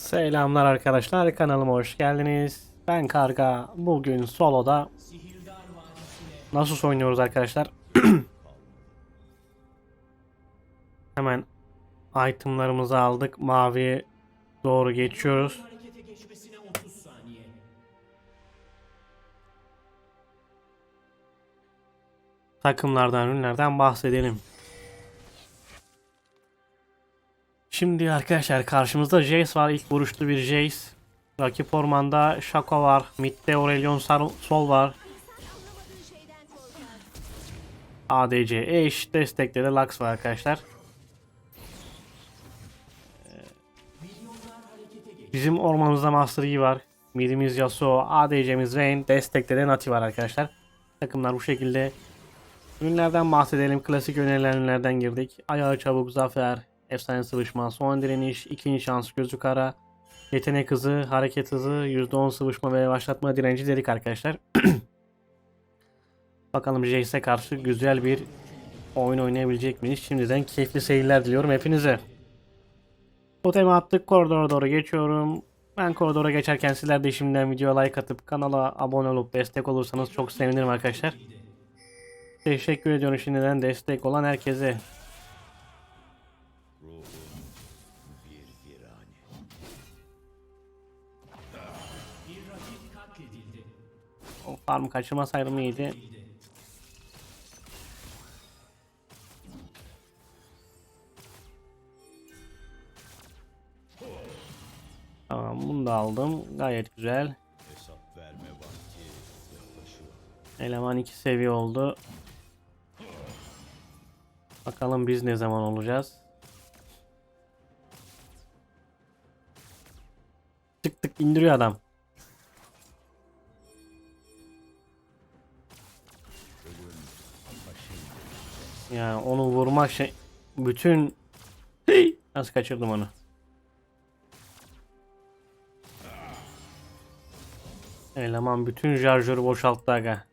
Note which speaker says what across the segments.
Speaker 1: Selamlar arkadaşlar kanalıma hoş geldiniz. Ben Karga. Bugün soloda nasıl oynuyoruz arkadaşlar? Hemen itemlarımızı aldık. Maviye doğru geçiyoruz. Takımlardan, ürünlerden bahsedelim. Şimdi arkadaşlar karşımızda Jace var. İlk vuruşlu bir Jace. Rakip ormanda Shaco var. Mid'de Aurelion Sar- Sol var. ADC eş. Destekte de Lux var arkadaşlar. Ee, Bizim ormanımızda Master Yi var. Midimiz Yasuo, ADC'miz Vayne, destekte de Nati var arkadaşlar. Takımlar bu şekilde. Ürünlerden bahsedelim. Klasik önerilen ürünlerden girdik. Ayağı çabuk, zafer, efsane sıvışma, son direniş, ikinci şans, gözü kara, yetenek hızı, hareket hızı, %10 sıvışma ve yavaşlatma direnci dedik arkadaşlar. Bakalım Jace'e karşı güzel bir oyun oynayabilecek miyiz? Şimdiden keyifli seyirler diliyorum hepinize. Totemi attık koridora doğru geçiyorum. Ben koridora geçerken sizler de şimdiden videoya like atıp kanala abone olup destek olursanız çok sevinirim arkadaşlar. Teşekkür ediyorum şimdiden destek olan herkese. O farm kaçırmasaydım iyiydi. Tamam bunu da aldım. Gayet güzel. Eleman 2 seviye oldu. Bakalım biz ne zaman olacağız. Tık tık indiriyor adam. Ya onu vurmak şey bütün Hey! nasıl kaçırdım onu. Eleman bütün şarjörü boşalttı aga.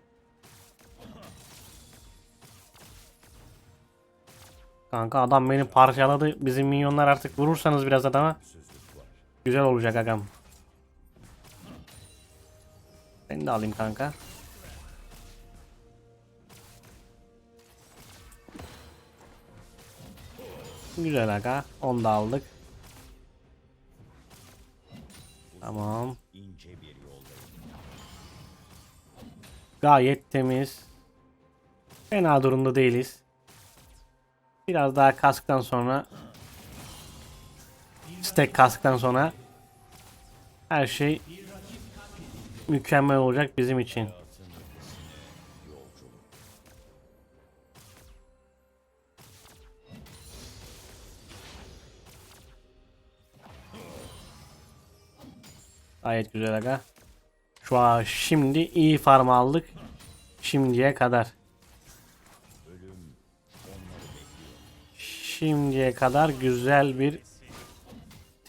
Speaker 1: Kanka adam beni parçaladı. Bizim minyonlar artık vurursanız biraz adama güzel olacak agam. Seni de alayım kanka. Güzel aga. Onu da aldık. Tamam. Gayet temiz. Fena durumda değiliz. Biraz daha kasktan sonra stack kasktan sonra her şey mükemmel olacak bizim için. Gayet güzel aga. Şu an şimdi iyi farm aldık. Şimdiye kadar. Şimdiye kadar güzel bir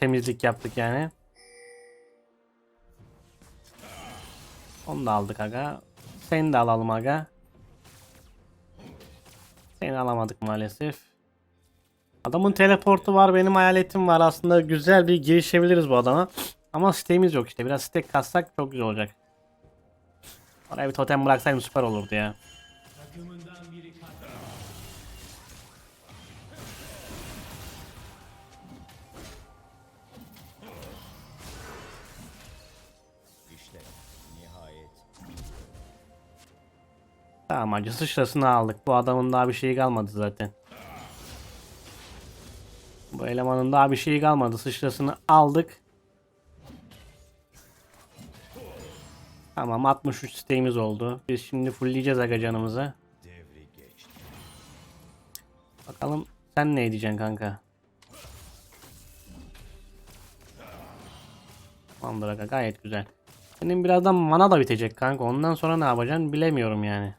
Speaker 1: temizlik yaptık yani. Onu da aldık aga. Seni de alalım aga. Seni alamadık maalesef. Adamın teleportu var, benim hayaletim var. Aslında güzel bir girişebiliriz bu adama. Ama siteğimiz yok işte. Biraz stek kassak çok güzel olacak. Oraya bir totem bıraksaydım süper olurdu ya. Tamam acı sıçrasını aldık. Bu adamın daha bir şeyi kalmadı zaten. Bu elemanın daha bir şeyi kalmadı. Sıçrasını aldık. Tamam 63 siteğimiz oldu. Biz şimdi fullleyeceğiz aga canımızı. Bakalım sen ne edeceksin kanka? Tamamdır aga gayet güzel. Senin birazdan mana da bitecek kanka. Ondan sonra ne yapacaksın bilemiyorum yani.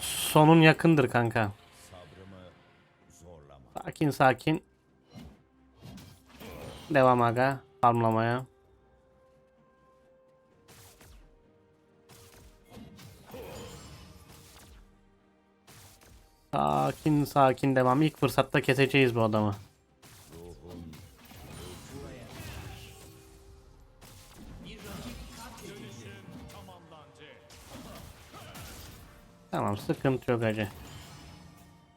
Speaker 1: Sonun yakındır kanka. Sakin sakin. Devam aga. Farmlamaya. Sakin sakin devam. İlk fırsatta keseceğiz bu adamı. Tamam sıkıntı yok acı.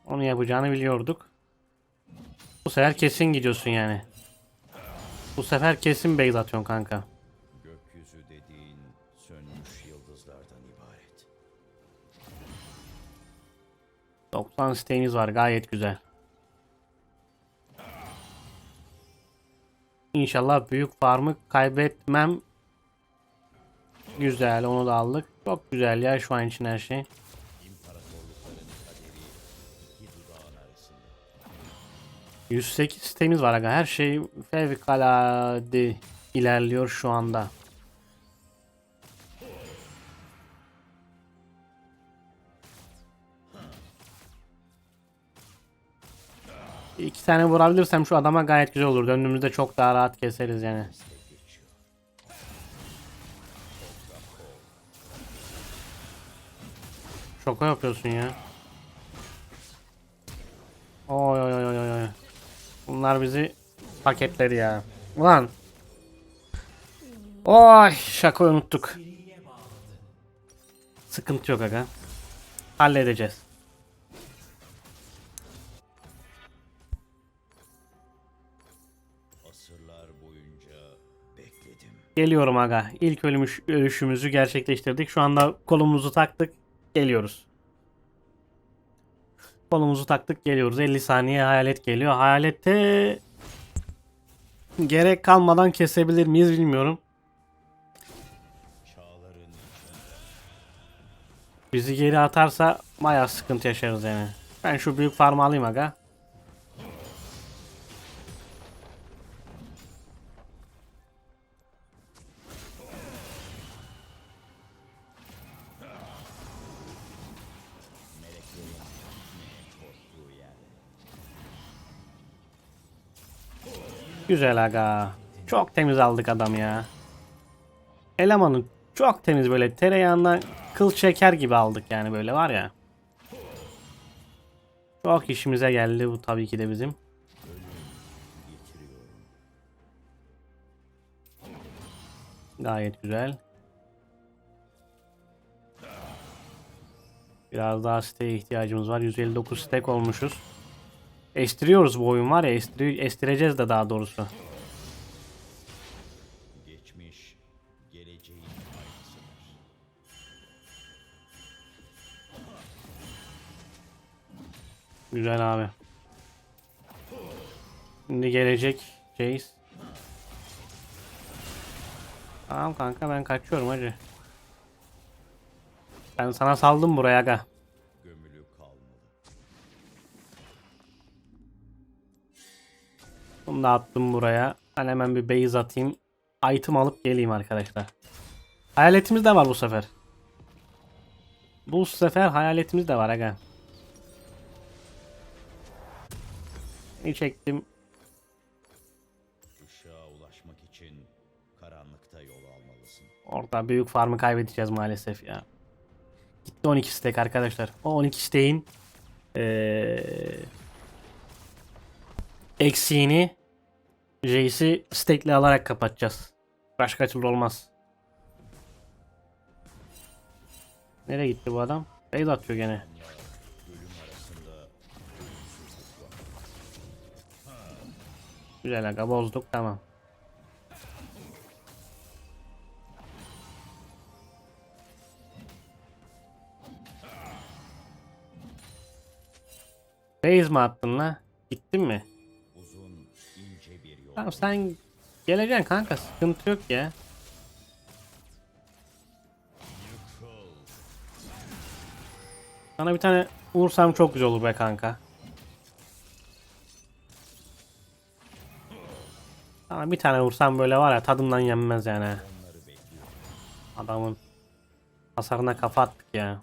Speaker 1: Onu yapacağını biliyorduk. Bu sefer kesin gidiyorsun yani. Bu sefer kesin base atıyorsun kanka. 90 siteğimiz var gayet güzel. İnşallah büyük farmı kaybetmem. Güzel onu da aldık. Çok güzel ya şu an için her şey.
Speaker 2: İmparatorlukların kaderi iki dudağın arasında.
Speaker 1: 108 sitemiz var. Her şey fevkalade ilerliyor şu anda. İki tane vurabilirsem şu adama gayet güzel olur. Döndüğümüzde çok daha rahat keseriz yani. Şoka yapıyorsun ya. Oy oy oy. oy. Bunlar bizi paketledi ya. Ulan. Oy şaka unuttuk. Sıkıntı yok aga. Halledeceğiz. Geliyorum aga. İlk ölümüş, ölüşümüzü gerçekleştirdik. Şu anda kolumuzu taktık. Geliyoruz. Kolumuzu taktık geliyoruz. 50 saniye hayalet geliyor. Hayalette gerek kalmadan kesebilir miyiz bilmiyorum. Bizi geri atarsa bayağı sıkıntı yaşarız yani. Ben şu büyük farmı alayım aga. Güzel aga. Çok temiz aldık adam ya. Elemanı çok temiz böyle tereyağından kıl şeker gibi aldık yani böyle var ya. Çok işimize geldi bu tabii ki de bizim. Gayet güzel. Biraz daha siteye ihtiyacımız var. 159 stek olmuşuz. Estiriyoruz bu oyun var ya. Estiri, estireceğiz de daha doğrusu.
Speaker 2: Geçmiş, geleceğin aynısıdır.
Speaker 1: Güzel abi. Şimdi gelecek Jace. Tamam kanka ben kaçıyorum hacı. Ben sana saldım buraya aga. Bunu da attım buraya. Ben hemen bir base atayım. Item alıp geleyim arkadaşlar. Hayaletimiz de var bu sefer. Bu sefer hayaletimiz de var aga. Bir çektim.
Speaker 2: Işığa ulaşmak için karanlıkta yol almalısın.
Speaker 1: Orada büyük farmı kaybedeceğiz maalesef ya. Gitti 12 stack arkadaşlar. O 12 stack'in eee eksiğini Jace'i stack'le alarak kapatacağız. Başka türlü olmaz. Nereye gitti bu adam? Base atıyor gene. Güzel aga bozduk tamam. Base mi attın la? Gittin mi? Tamam sen geleceksin kanka sıkıntı yok ya. Sana bir tane vursam çok güzel olur be kanka. Sana bir tane vursam böyle var ya tadından yenmez yani. Adamın hasarına kafa attık ya.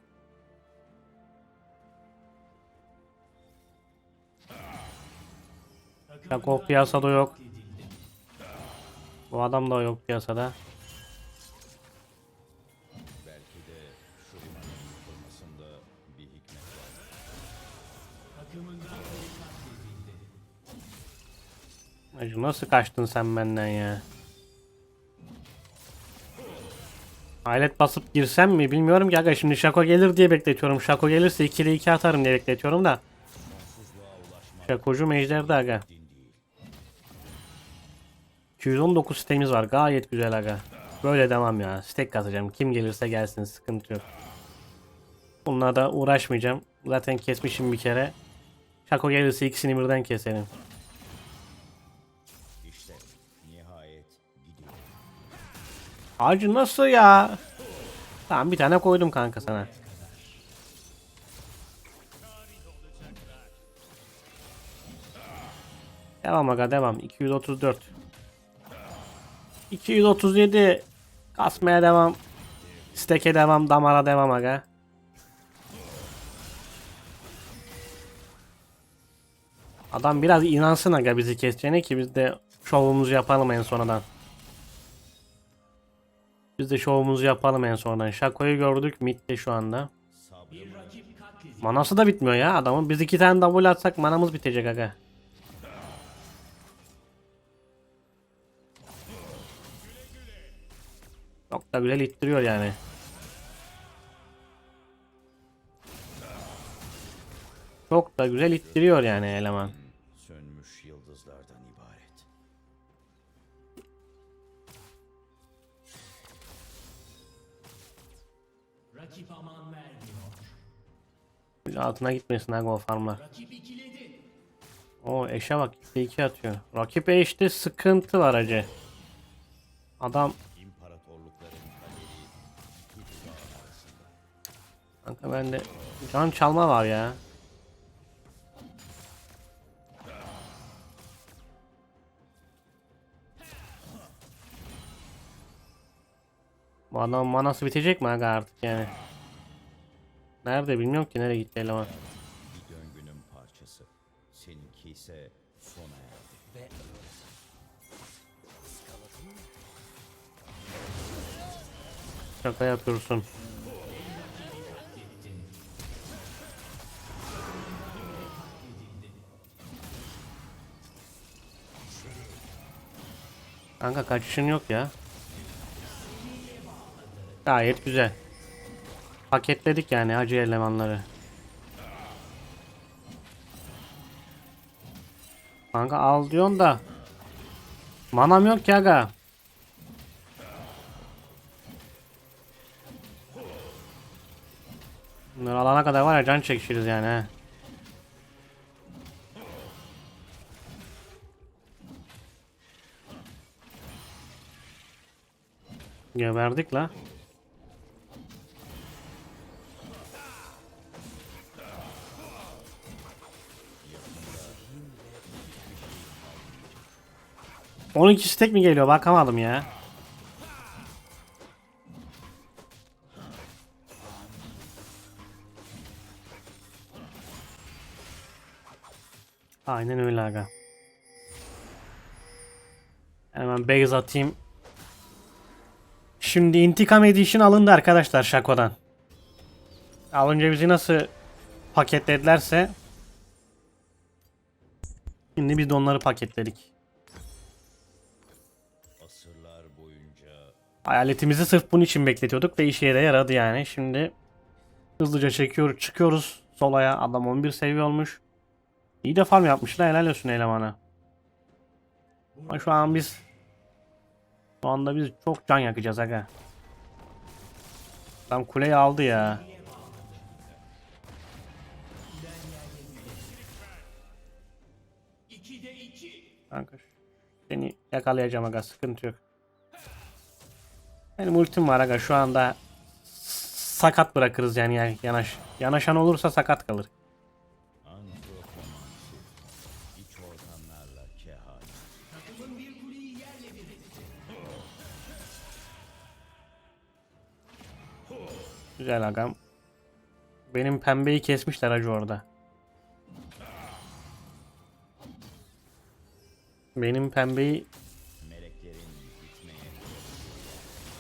Speaker 1: Yakov piyasada yok. Bu adam da yok piyasada.
Speaker 2: Belki de Şuriman'ın yıkılmasında bir hikmet var.
Speaker 1: Acı nasıl kaçtın sen benden ya? Alet basıp girsem mi bilmiyorum ki aga şimdi Şako gelir diye bekletiyorum. Şako gelirse 2'de 2 atarım diye bekletiyorum da. Şakocu Mejder'de aga. 219 sitemiz var gayet güzel aga. Böyle devam ya. Stek kasacağım. Kim gelirse gelsin sıkıntı yok. Bununla da uğraşmayacağım. Zaten kesmişim bir kere. Şako gelirse ikisini birden keselim.
Speaker 2: İşte.
Speaker 1: Acı nasıl ya? Tamam bir tane koydum kanka sana. Devam aga devam. 234. 237. Kasmaya devam. Steke devam. Damara devam aga. Adam biraz inansın aga bizi keseceğine ki biz de şovumuzu yapalım en sonradan. Biz de şovumuzu yapalım en sonradan. Şako'yu gördük midde şu anda. Manası da bitmiyor ya adamın. Biz iki tane double atsak manamız bitecek aga. Çok da güzel ittiriyor yani. Çok da güzel ittiriyor yani eleman.
Speaker 2: sönmüş yıldızlardan ibaret.
Speaker 3: Rakip aman vermiyor.
Speaker 1: Altına gitmesin aga o farmlar.
Speaker 3: Rakip ikiledi.
Speaker 1: O eşe bak 2 2 atıyor. Rakip eşte sıkıntı var acı. Adam Kanka bende can çalma var ya. Bu adam manası bitecek mi aga artık yani? Nerede bilmiyorum ki nereye gitti eleman.
Speaker 2: Bir.
Speaker 1: Şaka yapıyorsun. Kanka kaçışın yok ya. Gayet güzel. Paketledik yani acı elemanları. Kanka al diyorsun da. Manam yok ki aga. Bunları alana kadar var ya can çekişiriz yani he. Geberdik la. Onunki stek mi geliyor bakamadım ya. Aynen öyle aga. Hemen base atayım. Şimdi intikam edition alındı arkadaşlar Shaco'dan. Alınca bizi nasıl paketledilerse Şimdi biz de onları paketledik.
Speaker 2: Boyunca
Speaker 1: Hayaletimizi sırf bunun için bekletiyorduk ve işe de yaradı yani. Şimdi hızlıca çekiyor, çıkıyoruz solaya. Adam 11 seviye olmuş. İyi de farm yapmışlar. Helal olsun elemana. Ama şu an biz şu anda biz çok can yakacağız aga. Adam kuleyi aldı ya. Kanka seni yakalayacağım aga sıkıntı yok. Benim ultim var aga şu anda sakat bırakırız yani ya- yanaş. Yanaşan olursa sakat kalır. Güzel agam. Benim pembeyi kesmişler acı orada. Benim pembeyi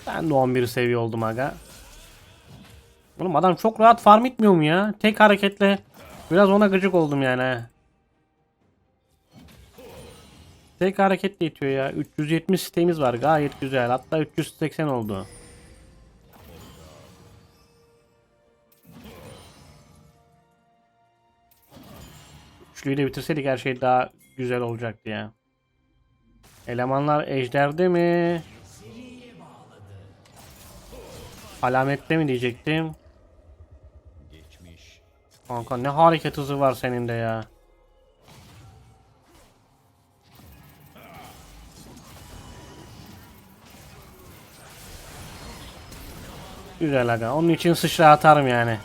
Speaker 1: ben de 11 seviye oldum aga. Oğlum adam çok rahat farm etmiyor mu ya? Tek hareketle biraz ona gıcık oldum yani. Tek hareketle itiyor ya. 370 sitemiz var. Gayet güzel. Hatta 380 oldu. Üçlüyü de bitirseydik her şey daha güzel olacaktı ya. Elemanlar ejderde mi? Alamette mi diyecektim. Kanka ne hareket hızı var senin de ya. Güzel aga. Onun için sıçra atarım yani.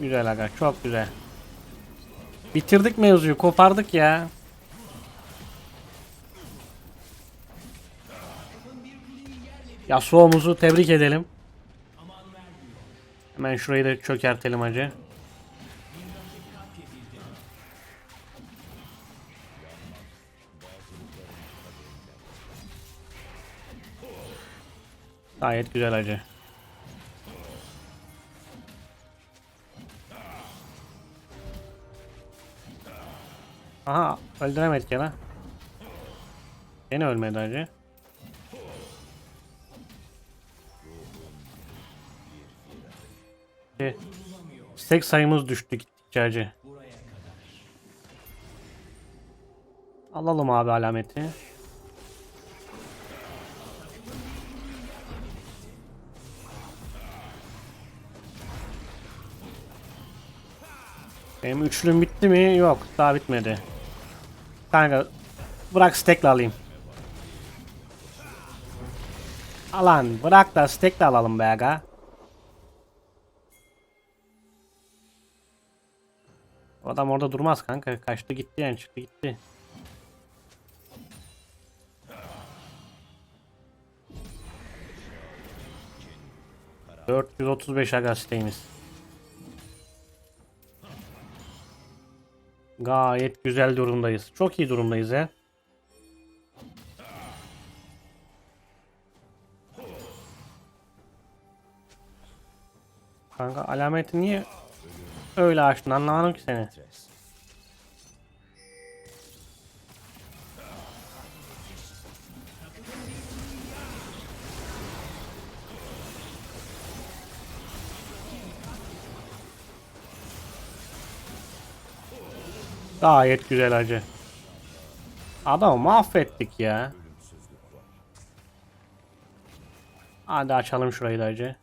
Speaker 1: Güzel aga. Çok güzel. Bitirdik mevzuyu. Kopardık ya. Yasuo'muzu tebrik edelim. Hemen şurayı da çökertelim hacı. Gayet güzel hacı. Aha öldüremedik ya lan. Yine ölmedi hacı. Şey, Stek sayımız düştü gittikçe hacı. Alalım abi alameti. Benim üçlüm bitti mi? Yok daha bitmedi. Kanka bırak stekle alayım. Alan bırak da stekle alalım be aga. Adam orada durmaz kanka. Kaçtı gitti yani çıktı gitti. ...435 aga sitemiz. Gayet güzel durumdayız. Çok iyi durumdayız ya. Kanka alameti niye öyle açtın anlamadım ki seni. Gayet güzel acı. Adamı mahvettik ya. Hadi açalım şurayı da acı.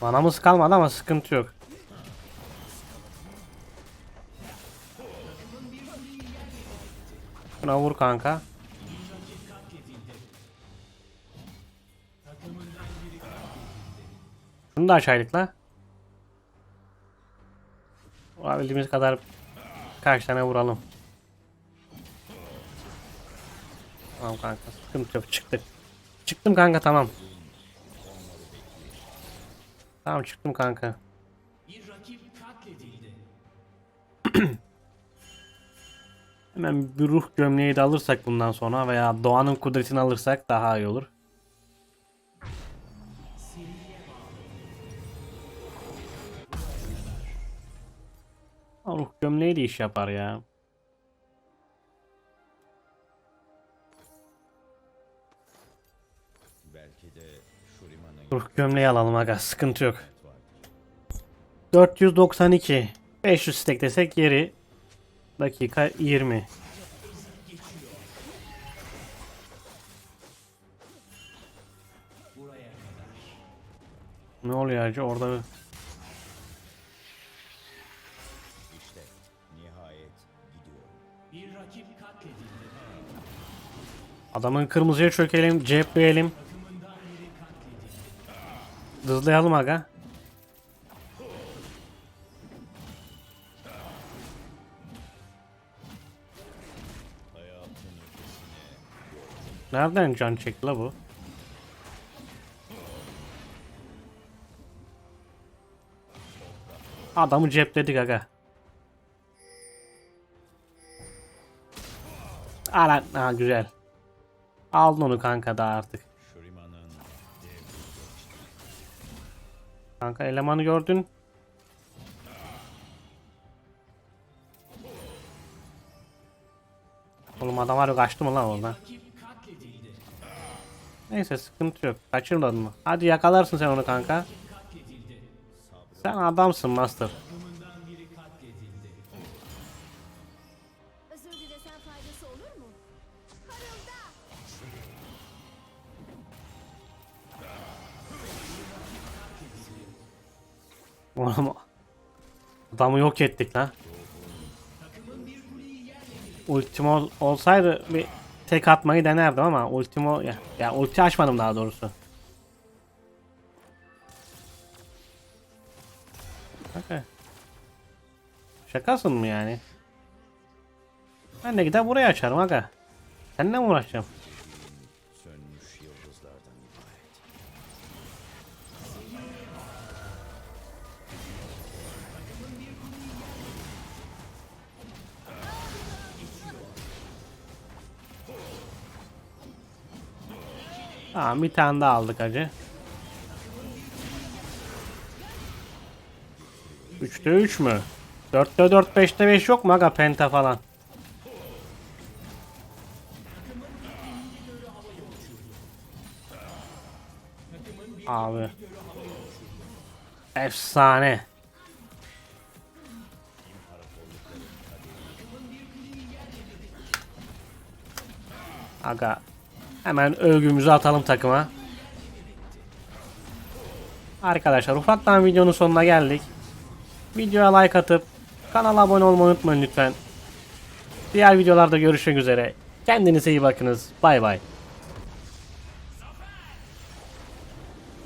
Speaker 1: Manamız kalmadı ama sıkıntı yok. Şuna vur kanka. Şunu da açaydık la. Vurabildiğimiz kadar kaç tane vuralım. Tamam kanka sıkıntı yok çıktık. Çıktım kanka tamam. Tamam çıktım kanka. Hemen bir ruh gömleği de alırsak bundan sonra veya doğanın kudretini alırsak daha iyi olur. Ruh gömleği de iş yapar ya.
Speaker 2: Belki de Shuriman'ın
Speaker 1: Ruh gömleği alalım aga sıkıntı yok.
Speaker 2: var.
Speaker 1: 492. 500 stack desek yeri dakika 20.
Speaker 3: Buraya kadar.
Speaker 1: Ne oluyor acı orada adamın kırmızıya çökelim, cepleyelim. Hızlayalım aga. Nereden can çekti la bu? Adamı cepledik aga. Alan, ha güzel. Aldın onu kanka da artık. Kanka elemanı gördün. Oğlum adam var ya kaçtı mı lan oradan? Neyse sıkıntı yok. Kaçırmadın mı? Hadi yakalarsın sen onu kanka. Sen adamsın Master. Adamı yok ettik lan. Ultimo ol- olsaydı bir tek atmayı denerdim ama ultimo ya, ya ulti açmadım daha doğrusu. Şaka. Şakasın mı yani? Ben de gider buraya açarım aga. Seninle mi uğraşacağım? Tamam bir tane daha aldık acı. 3'te 3 mü? 4'te 4 5'te 5 yok mu aga penta falan? Abi. Efsane. Aga Hemen övgümüzü atalım takıma. Arkadaşlar ufaktan videonun sonuna geldik. Videoya like atıp kanala abone olmayı unutmayın lütfen. Diğer videolarda görüşmek üzere. Kendinize iyi bakınız. Bay bay.